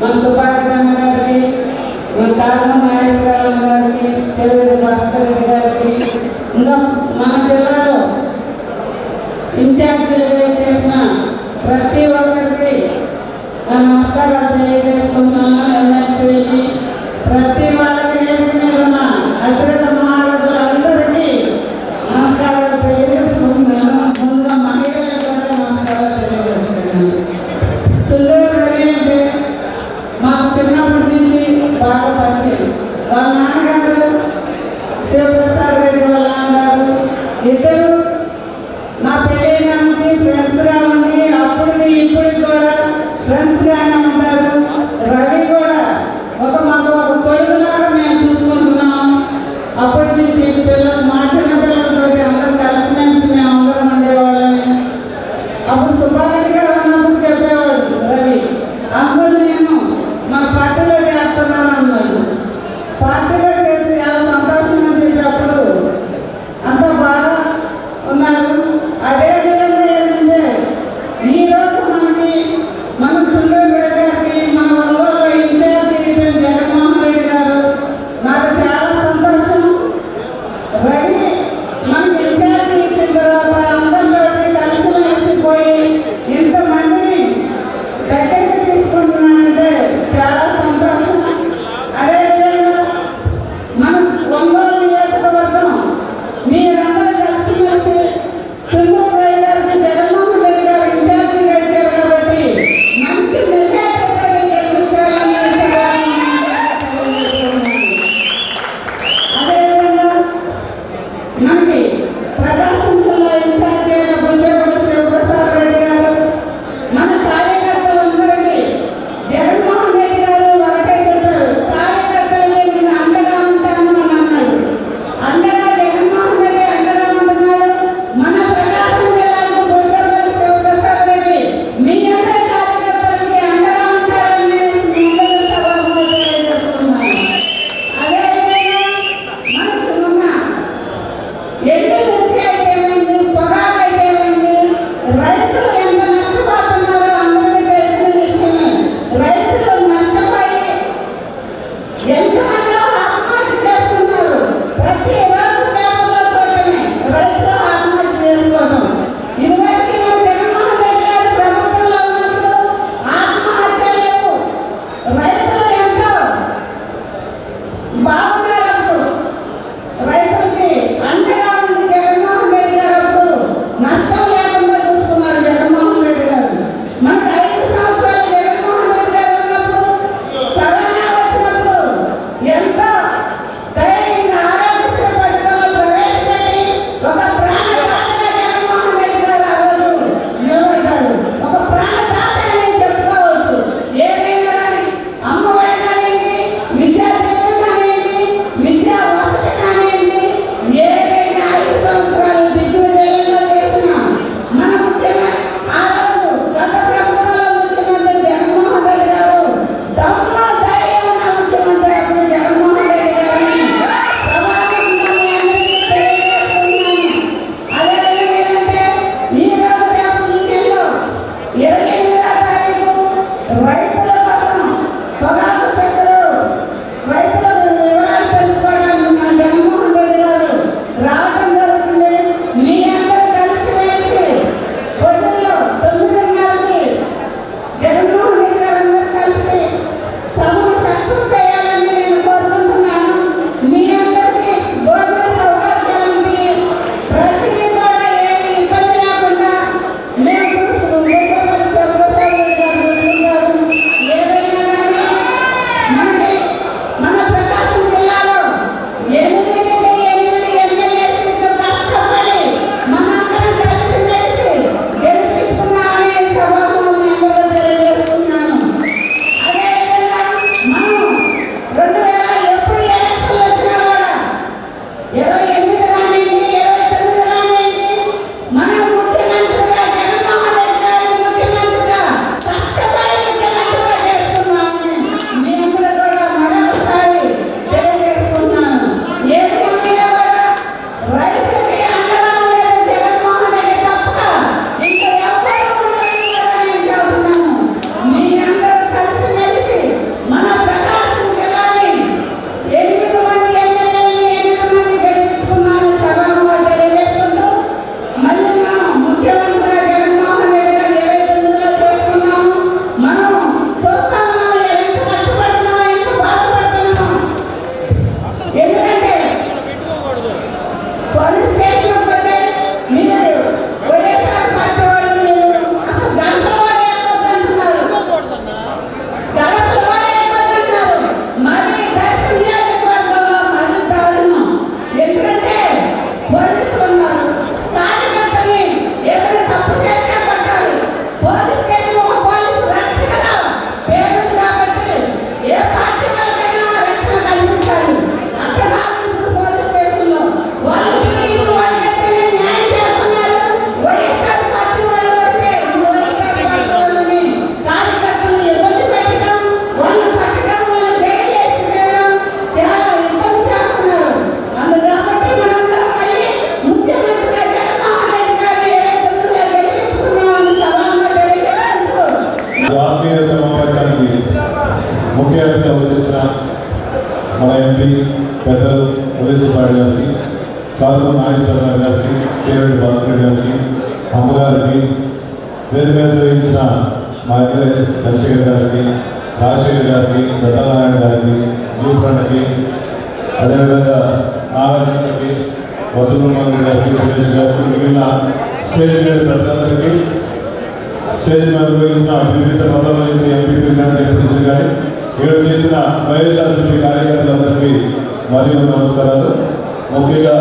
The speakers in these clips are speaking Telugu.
మన సుబ్బారెడ్డి గారికి మన కారణ నాయకరావు గారికి తెలుగు భాస్కర్ గారికి ఇంకా మన జిల్లాలో ఇన్ఛార్జీలుగా చేసిన ప్రతి ఒక్కరికి నమస్కారాలు తెలియజేసుకున్నాను ప్రతి ఒక్క కార్యక్రమానికి ముఖ్య అతిథి అవచేసిన మన ఎంపీ పెద్దలు ఉదయసుబాడు గారికి కారు నాగేశ్వరరావు గారికి కేవడి భాస్కర్ గారికి అమ్మగారికి పేరు మీద నిర్వహించిన మా ఇద్దరు చంద్రశేఖర్ గారికి రాజశేఖర్ గారికి దత్తానారాయణ గారికి భూప్రణకి అదేవిధంగా నారాయణకి వదులు గారికి సురేష్ గారికి మిగిలిన స్టేట్ పెద్దలందరికీ స్టేజ్ మీద వివిధ పదవుల నుంచి ఎంపీ ఎంపీ గారి ఇక్కడ చేసిన వైఎస్ఆర్సీపీ కార్యకర్తలందరికీ మరియు నమస్కారాలు. ముఖ్యంగా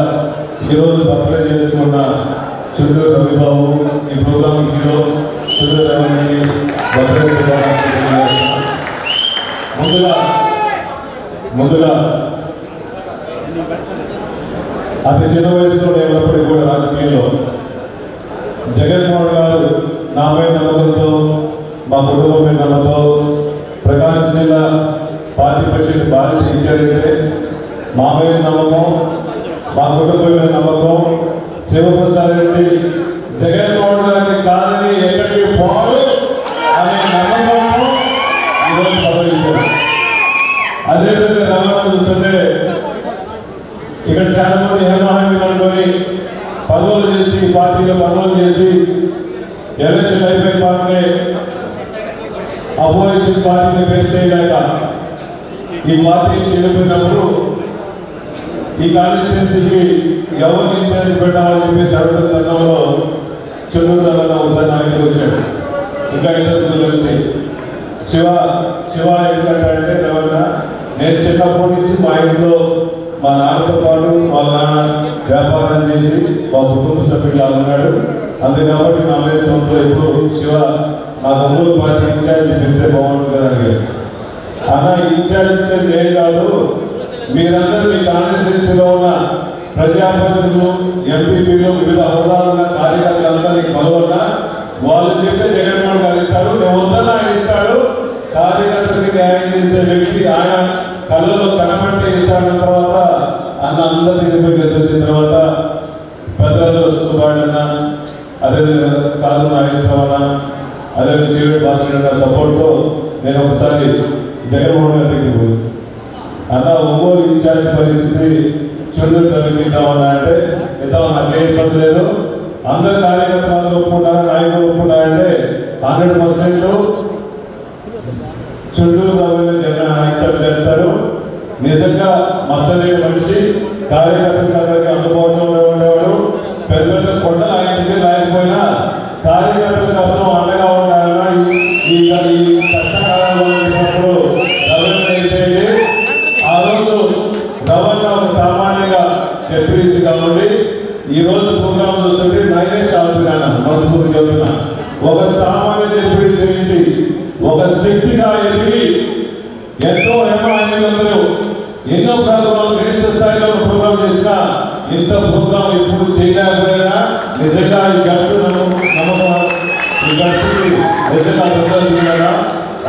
ఈరోజు బర్త్డే చేసుకున్న చుట్టూరు రవిబాబు ఈ ప్రోగ్రామ్ హీరో చుట్టూరు రమణి ముందుగా ముందుగా అతి చిన్న వయసులో ఉన్నప్పటికీ కూడా రాజకీయంలో జగన్మోహన్ గారు నాపై నమ్మకంతో మా కుటుంబం నమ్మకంతో ప్రకాశం జిల్లా పార్టీ పరిషత్ బాధ్యత ఇచ్చారంటే మా మీద నమ్మకం మా కుటుంబం నమ్మకం. శివప్రసాద్ రెడ్డి జగన్మోహన్ గారిని కాదని ఎక్కడికి పోరు అనే నమ్మకం ఈరోజు పదవి అదేవిధంగా రవాణా చూస్తుంటే ఇక్కడ చాలా మంది హేమాహేమి అనుకొని పదవులు చేసి పార్టీలో పదవులు చేసి ఎలక్షన్ అయిపోయిన పార్టీ అపోజిషన్ పార్టీని ఫేస్ చేయలేక ఈ పార్టీని చెడిపోయినప్పుడు ఈ కాన్స్టిట్యున్సీకి ఎవరిని ఇన్ఛార్జ్ పెట్టాలని చెప్పేసి అడుగుతున్న తరుణంలో చెన్నూరు ఒకసారి నా నాయకుడు వచ్చాడు. ఇంకా ఇద్దరు కలిసి శివ శివ ఎందుకంటే ఎవరన్నా నేను చిన్నప్పటి నుంచి మా ఇంట్లో మా నాన్నతో పాటు మా నాన్న వ్యాపారం చేసి మా కుటుంబ సభ్యులు అన్నాడు అంతే కాబట్టి నలభై సంవత్సరాలు సొంతం ఎప్పుడు శివ నా తమ్ముడు పార్టీ ఇన్ఛార్జ్ పెడితే బాగుంటుంది కదా అని అన్న ఇన్ఛార్జ్ ఇచ్చేది ఏం కాదు మీరందరూ మీ కాన్స్టిట్యూన్సీలో ఉన్న ప్రజాప్రతినిధులు ఎంపీపీలు వివిధ హోదాలు ఉన్న కార్యకర్తలందరినీ కలవన్న వాళ్ళు చెప్తే జగన్మోహన్ గారు ఇస్తారు నేను వద్దన్నా ఆయన ఇస్తాడు. కార్యకర్తకి న్యాయం చేసే వ్యక్తి ఆయన కళ్ళలో కనబడితే ఇస్తాడన్న తర్వాత అన్న అందరినీ దగ్గరికి వచ్చిన తర్వాత పెద్దలు సుబ్బాడన్న అదేవిధంగా కాదు నాగేశ్వరరావు అదే చీరెడ్డి భాస్కర్ గారి సపోర్ట్తో నేను ఒకసారి జగన్మోహన్ గారికి దగ్గరికి అన్న ఒంగోలు ఇన్ఛార్జ్ పరిస్థితి చెల్లెలు తగ్గిద్దామన్నా అంటే ఇద్దాం నాకే ఇబ్బంది లేదు అందరు కార్యకర్తలు ఒప్పుకుంటారు నాయకులు ఒప్పుకుంటారంటే హండ్రెడ్ పర్సెంట్ చుట్టూరు రవీంద్ర జగన్ యాక్సెప్ట్ చేస్తారు నిజంగా మచ్చలేని మనిషి కార్యకర్తలందరికీ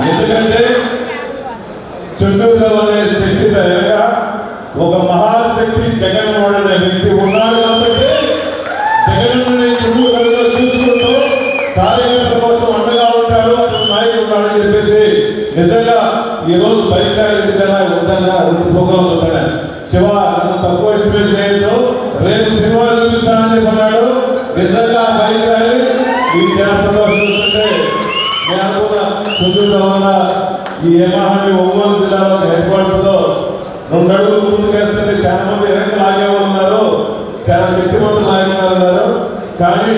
ఎందుకంటే అనుకున్న చుట్టూరు ఈ యమహాని ఒంగోలు జిల్లాలో హెడ్ క్వార్టర్స్ రెండు అడుగులు ముందుకేస్తే చాలా మంది వెనక్కి లాగేవాళ్ళు ఉన్నారు. చాలా శక్తివంతులు లాగేవారు ఉన్నారు. కానీ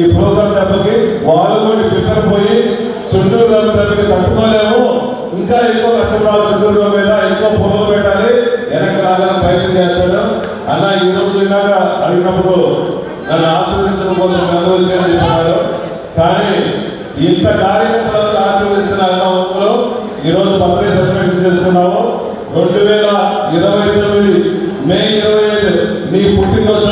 ఈ ప్రోగ్రామ్ దెబ్బకి వాళ్ళు కూడా బిత్తరపోయి చుట్టూరు దెబ్బకి తట్టుకోలేము. ఇంకా ఎక్కువ కష్టపడాలి చుట్టూరు మీద ఎక్కువ పొలం పెట్టాలి. వెనక్కి లాగాలని ప్రయత్నం చేస్తాడు. అన్న ఈ రోజు ఇలాగ అడిగినప్పుడు నన్ను ఆశీర్వదించడం కోసం నన్ను కానీ ఇంత కార్యక్రమాలను ఆశీర్వదిస్తున్న అన్నలో ఈరోజు పత్రిక సబ్మిషన్ చేసుకున్నాము. రెండు వేల ఇరవై తొమ్మిది మే ఇరవై ఐదు మీ పుట్టినరోజు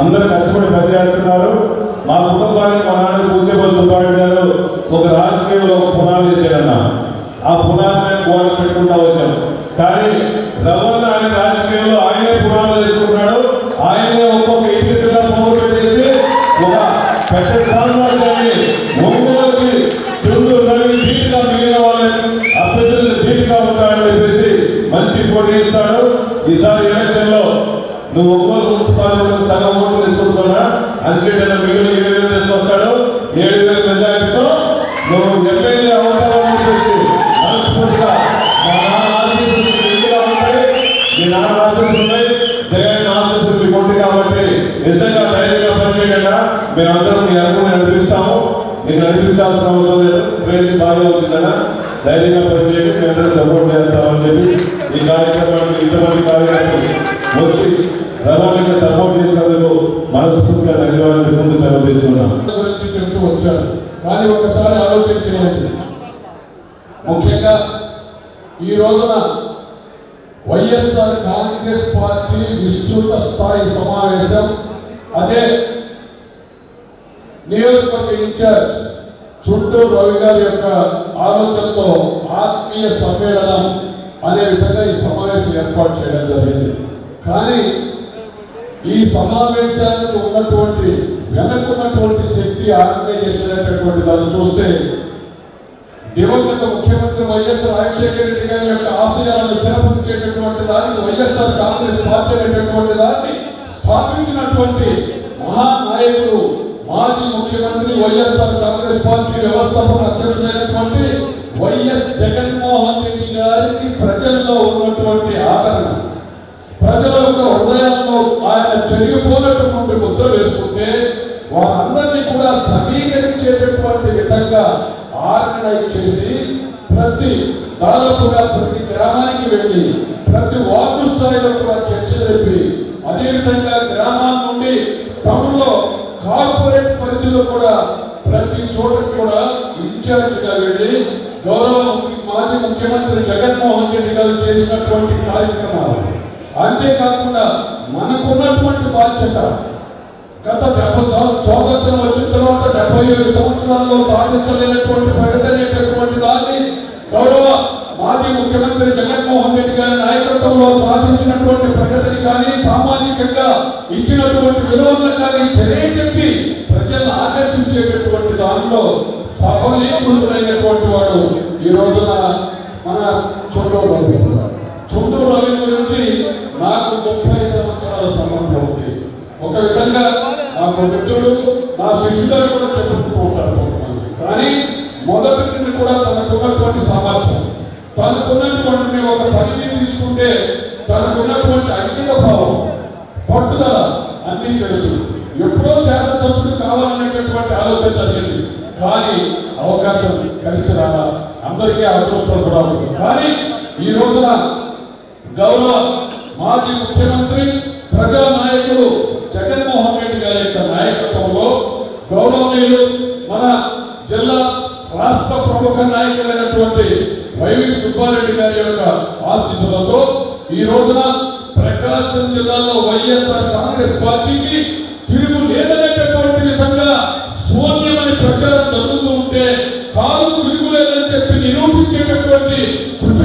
అందరూ కష్టపడి పనిచేస్తున్నారు మా కుటుంబానికి మా నాన్న కూర్చోబోలు సుబ్బారెడ్డి గారు ఒక రాజకీయంలో ఒక పునాది చేయాలన్నా ఆ పునాది మీద గోడ పెట్టుకుంటా ఈ రోజున వైఎస్ఆర్ కాంగ్రెస్ పార్టీ విస్తృత స్థాయి సమావేశం అదే నియోజకవర్గ ఇన్ఛార్జ్ చుట్టూ రవి గారి యొక్క ఆలోచనతో ఆత్మీయ సమ్మేళనం అనే విధంగా ఈ సమావేశం ఏర్పాటు చేయడం జరిగింది. కానీ ఈ సమావేశానికి ఉన్నటువంటి వెనక్కున్నటువంటి శక్తి ఆర్గనైజేషన్ అనేటటువంటి దాన్ని చూస్తే దివంగత ముఖ్యమంత్రి వైఎస్ రాజశేఖర రెడ్డి గారి యొక్క ఆశయాలను స్థిరపరిచేటటువంటి దాన్ని వైఎస్ఆర్ కాంగ్రెస్ పార్టీ అనేటటువంటి దాన్ని స్థాపించినటువంటి మహానాయకుడు మాజీ ముఖ్యమంత్రి వైఎస్ఆర్ కాంగ్రెస్ పార్టీ వ్యవస్థాపక అధ్యక్షుడైనటువంటి వైఎస్ జగన్మోహన్ రెడ్డి గారికి ప్రజల్లో ఉన్నటువంటి ఆదరణ ప్రజల యొక్క హృదయాల్లో ఆయన చెరిగిపోయినటువంటి ముద్ర వేసుకుంటే వారందరినీ కూడా సమీకరించేటటువంటి విధంగా ఆర్గనైజ్ చేసి ప్రతి దాదాపుగా ప్రతి గ్రామానికి వెళ్ళి ప్రతి వార్డు స్థాయిలో కూడా చర్చ జరిపి అదేవిధంగా గ్రామాల నుండి టౌన్లో కార్పొరేట్ పరిధిలో కూడా ప్రతి చోట కూడా ఇన్ఛార్జ్గా వెళ్ళి గౌరవ మాజీ ముఖ్యమంత్రి జగన్మోహన్ రెడ్డి గారు చేసినటువంటి కార్యక్రమాలు. అంతేకాకుండా మనకున్నటువంటి బాధ్యత గత డెబ్బై స్వాతంత్రం వచ్చిన తర్వాత డెబ్బై ఏడు సంవత్సరాల్లో సాధించలేనటువంటి ప్రగతి అనేటటువంటి దాన్ని గౌరవ మాజీ ముఖ్యమంత్రి జగన్మోహన్ రెడ్డి గారి నాయకత్వంలో సాధించినటువంటి ప్రగతిని కానీ సామాజికంగా ఇచ్చినటువంటి విలువలను కానీ తెలియజెప్పి ప్రజలను ఆకర్షించేటటువంటి దానిలో సఫలీకృతులైనటువంటి వాడు ఈ రోజున మన చుట్టూ రవి చుట్టూ రవి గురించి నాకు ముప్పై సంవత్సరాల సంబంధం. ఒక విధంగా నా మిత్రుడు నా శిష్యుడు కూడా చెప్పుకుంటారు కానీ మొదటి నుండి కూడా తనకున్నటువంటి సామర్థ్యం. తనకున్నటువంటి ఒక పనిని తీసుకుంటే తనకున్నటువంటి అంకిత భావం పట్టుదల అన్నీ తెలుసు. ఎప్పుడో శాసనసభ్యుడు కావాలనేటటువంటి ఆలోచన జరిగింది. కానీ అవకాశం కలిసి రాదా అందరికీ అదృష్టం కూడా ఉంది. కానీ ఈ రోజున గౌరవ మాజీ ముఖ్యమంత్రి ప్రజా నాయకుడు జగన్మోహన్ రెడ్డి గారి యొక్క నాయకత్వంలో గౌరవనీయులు మన జిల్లా రాష్ట్ర ప్రముఖ నాయకులైనటువంటి వైవి సుబ్బారెడ్డి గారి యొక్క ఆశీస్సులతో ఈ రోజున ప్రకాశం జిల్లాలో వైఎస్ఆర్ కాంగ్రెస్ పార్టీకి తిరుగు లేదనేటటువంటి విధంగా శూన్యమని ప్రచారం జరుగుతూ ఉంటే కాదు తిరుగులేదని చెప్పి నిరూపించేటటువంటి కృషి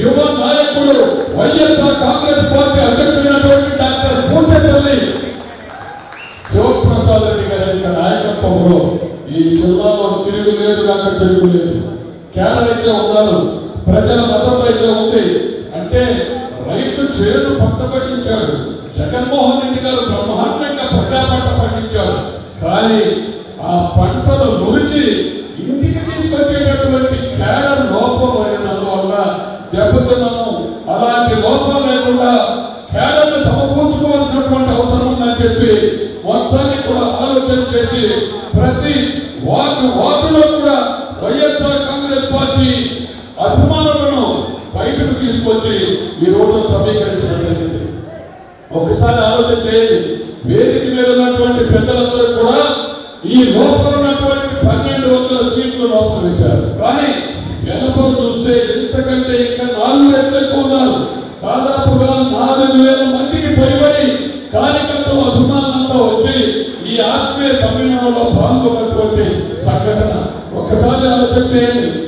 యువ నాయకుడు వైఎస్ఆర్ కాంగ్రెస్ పార్టీ అధ్యక్షుడైనటువంటి డాక్టర్ పూచపల్లి శివప్రసాద్ రెడ్డి గారి యొక్క నాయకత్వంలో ఈ జిల్లాలో తిరుగులేదు కాక తిరుగులేదు కేడర్ అయితే ఉన్నారు ప్రజల మద్దతు అయితే ఉంది అంటే రైతు చేను పంట పండించాడు జగన్మోహన్ రెడ్డి గారు బ్రహ్మాండంగా ప్రజా పంట పండించారు కానీ ఆ పంటను నురిచి ఇంటికి తీసుకొచ్చేటటువంటి కేడర్ లోపం అయినందువల్ల దెబ్బతిన్నాము అలాంటి లోపం లేకుండా కేడర్ని సమకూర్చుకోవాల్సినటువంటి అవసరం ఉందని చెప్పి మొత్తాన్ని కూడా ఆలోచన చేసి ప్రతి వార్డు వార్డులో కూడా వైఎస్ఆర్ కాంగ్రెస్ పార్టీ అభిమానులను బయటకు తీసుకొచ్చి ఈ రోజు సమీకరించడం జరిగింది. ఒకసారి ఆలోచన చేయండి. వేదిక మీద ఉన్నటువంటి పెద్దలందరూ కూడా ఈ లోపల ఉన్నటువంటి పన్నెండు వందల సీట్లు లోపల వేశారు. కానీ వెనకలు చూస్తే ఇంతకంటే ఇంకా నాలుగు సమ్మేళనంలో పాల్గొన్నటువంటి సంఘటన. ఒక్కసారి ఆలోచన చేయండి.